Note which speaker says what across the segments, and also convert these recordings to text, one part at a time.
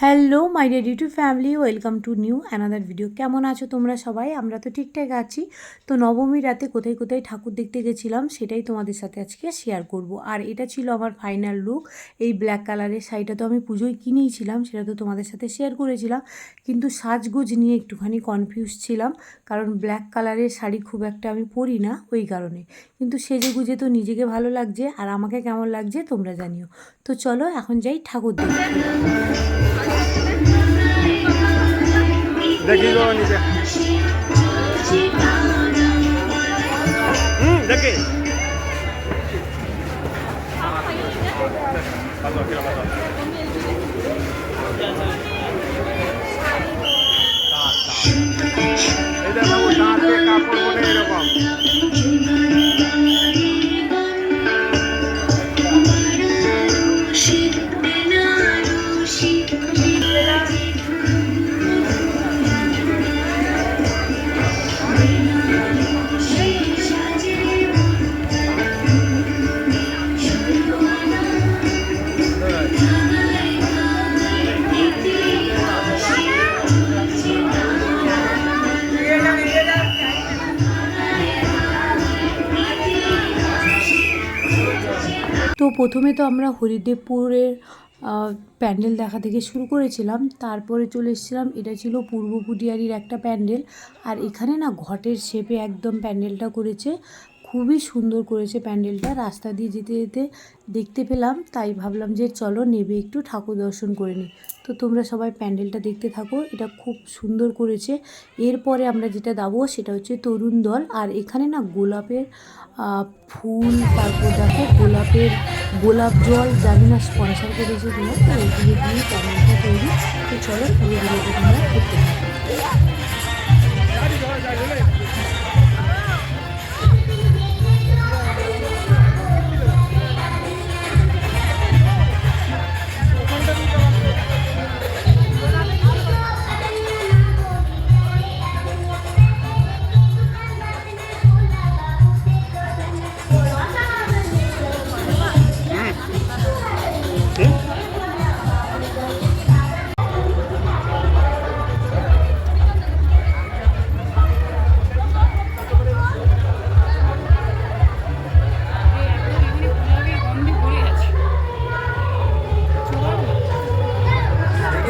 Speaker 1: Hello my dear YouTube family welcome to new another video কেমন আছো তোমরা সবাই? আমরা তো ঠিকঠাক আছি। তো নবমী রাতে কোথায় কোথায় ঠাকুর দেখতে গেছিলাম সেটাই তোমাদের সাথে আজকে শেয়ার করব। আর এটা ছিল আমার ফাইনাল লুক এই ব্ল্যাক কালারের শাড়িটা তো আমি পুজোয় কিনেইছিলাম, সেটা তো তোমাদের সাথে শেয়ার করেছিলাম। কিন্তু সাজগোজ নিয়ে একটুখানি কনফিউজ ছিলাম, কারণ ব্ল্যাক কালারের শাড়ি খুব একটা আমি পরি না ওই কারণে। কিন্তু সেজে গুজে তো নিজেকে ভালো লাগছে, আর আমাকে কেমন লাগছে তোমরা জানিও। তো চলো এখন যাই ঠাকুর দেখতে।
Speaker 2: দেখি গো নিচে হুম দেখি এটা বাবু দাঁতে কাপড়
Speaker 1: প্রথমে তো আমরা হরিদেবপুরের প্যান্ডেল দেখা থেকে শুরু করেছিলাম। তারপরে চলে এসেছিলাম, এটা ছিল পূর্ব পুটিয়ারির একটা প্যান্ডেল। আর এখানে না ঘটের শেপে একদম প্যান্ডেলটা করেছে, খুবই সুন্দর করেছে প্যান্ডেলটা। রাস্তা দিয়ে যেতে যেতে দেখতে পেলাম, তাই ভাবলাম যে চলো নেবে একটু ঠাকুর দর্শন করে নিই তো তোমরা সবাই প্যান্ডেলটা দেখতে থাকো, এটা খুব সুন্দর করেছে। এরপরে আমরা যেটা দাবো সেটা হচ্ছে তরুণ দল, আর এখানে না গোলাপের ফুল, তারপর দেখো গোলাপের, গোলাপ জল, জানি না স্পন্সার করেছে কিনা, তো এগুলো দিয়ে প্যান্ডেলটা তৈরি তো চলো ভিডিওটা তোমরা দেখতে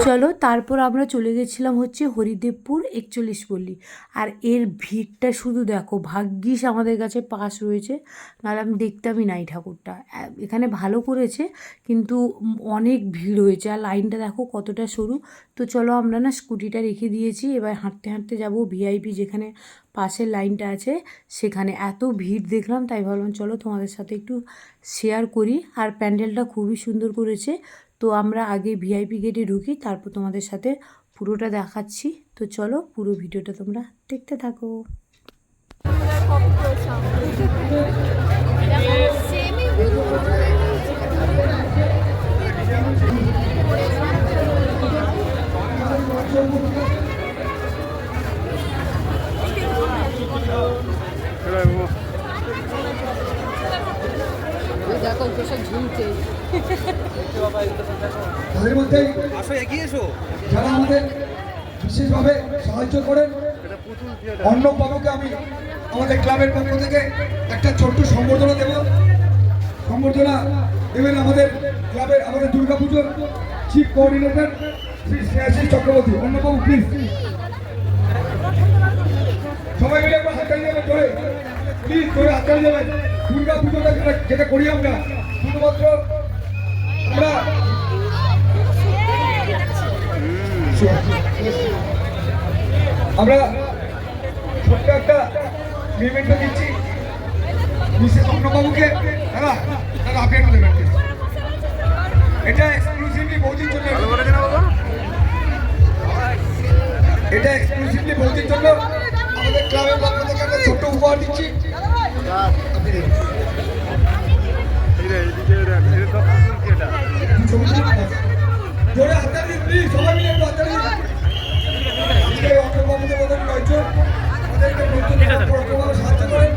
Speaker 1: চলো, তারপর আমরা চলে গেছিলাম হচ্ছে হরিদেবপুর একচল্লিশ পল্লী। আর এর ভিড়টা শুধু দেখো, ভাগ্যিস আমাদের কাছে পাস রয়েছে, নাহলে আমি দেখতামই নাই ঠাকুরটা। এখানে ভালো করেছে, কিন্তু অনেক ভিড় হয়েছে আর লাইনটা দেখো কতটা সরু। তো চলো আমরা না স্কুটিটা রেখে দিয়েছি, এবার হাঁটতে হাঁটতে যাব ভিআইপি যেখানে পাশের লাইনটা আছে, সেখানে এত ভিড় দেখলাম, তাই ভাবলাম চলো তোমাদের সাথে একটু শেয়ার করি। আর প্যান্ডেলটা খুবই সুন্দর করেছে। তো আমরা আগে ভিআইপি গেটে ঢুকি, তারপর তোমাদের সাথে পুরোটা দেখাচ্ছি। তো চলো পুরো ভিডিওটা তোমরা দেখতে থাকো।
Speaker 3: তাদের মধ্যে
Speaker 2: আসো এগিয়ে এসো।
Speaker 3: যারা আমাদের বিশেষভাবে সাহায্য করেন
Speaker 2: পুতুল
Speaker 3: বাবুকে আমি আমাদের ক্লাবের পক্ষ থেকে একটা ছোট্ট সম্বর্ধনা দেব। সম্বর্ধনা দেবেন আমাদের ক্লাবের আমাদের দুর্গাপুজোর চিফ কোঅর্ডিনেটর শ্রী স্নেহাশিস চক্রবর্তী। অর্ণবাবু প্লিজ সবাই মিলে একবার হাততালি দেবেন জোরে। প্লিজ জোরে হাততালি দেবেন। দুর্গা পুজোটা যেটা যেটা করি আমরা আমরা ছোট্ট একটা দিচ্ছি। অন্নবাবুকে দাদা দাদা আপনি দেবেন। জোরে হাততালি দিন প্লিজ সবাই মিলে একটু হাততালি দিন আজকে কয়েকজন আমাদেরকে প্রত্যেকভাবে সাহায্য করেন।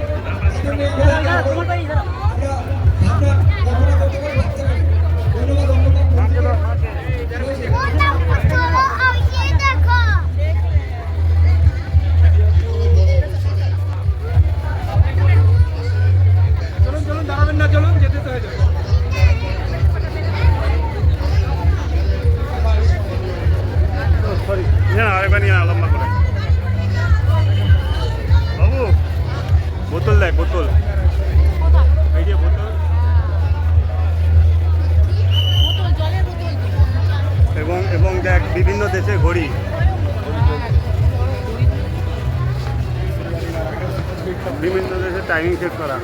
Speaker 2: লম্বা করে বাবু, বোতল দেখ, বোতল। বোতল। এবং এবং দেখ, বিভিন্ন দেশে ঘড়ি। বিভিন্ন দেশে টাইমিং সেট করা।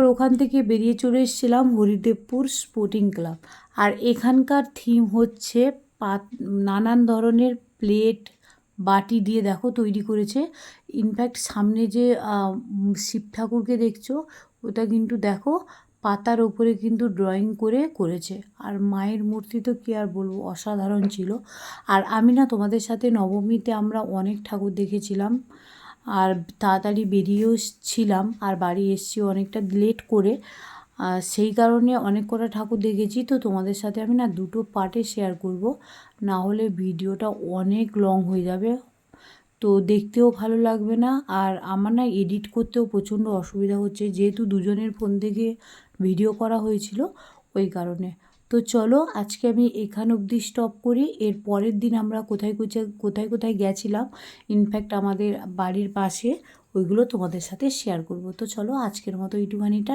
Speaker 1: তারপর ওখান থেকে বেরিয়ে চলে এসেছিলাম হরিদেবপুর স্পোর্টিং ক্লাব আর এখানকার থিম হচ্ছে পাত, নানান ধরনের প্লেট বাটি দিয়ে দেখো তৈরি করেছে। ইনফ্যাক্ট সামনে যে শিব ঠাকুরকে দেখছ, ওটা কিন্তু দেখো পাতার ওপরে কিন্তু ড্রয়িং করে করেছে। আর মায়ের মূর্তি তো কী আর বলব, অসাধারণ ছিল। আর আমি না তোমাদের সাথে নবমীতে আমরা অনেক ঠাকুর দেখেছিলাম। আর তাড়াতাড়ি বেরিয়েও ছিলাম, আর বাড়ি এসছি অনেকটা লেট করে। সেই কারণে অনেক কটা ঠাকুর দেখেছি, তো তোমাদের সাথে আমি না দুটো পার্টে শেয়ার করব। না হলে ভিডিওটা অনেক লং হয়ে যাবে, তো দেখতেও ভালো লাগবে না। আর আমার না এডিট করতেও প্রচণ্ড অসুবিধা হচ্ছে, যেহেতু দুজনের ফোন থেকে ভিডিও করা হয়েছিল, ওই কারণে। তো চলো আজকে আমি এখান অবধি স্টপ করি। এর পরের দিন আমরা কোথায় কোথায় কোথায় কোথায় গেছিলাম ইনফ্যাক্ট আমাদের বাড়ির পাশে, ওইগুলো তোমাদের সাথে শেয়ার করব। তো চলো আজকের মতো ইটুখানিটা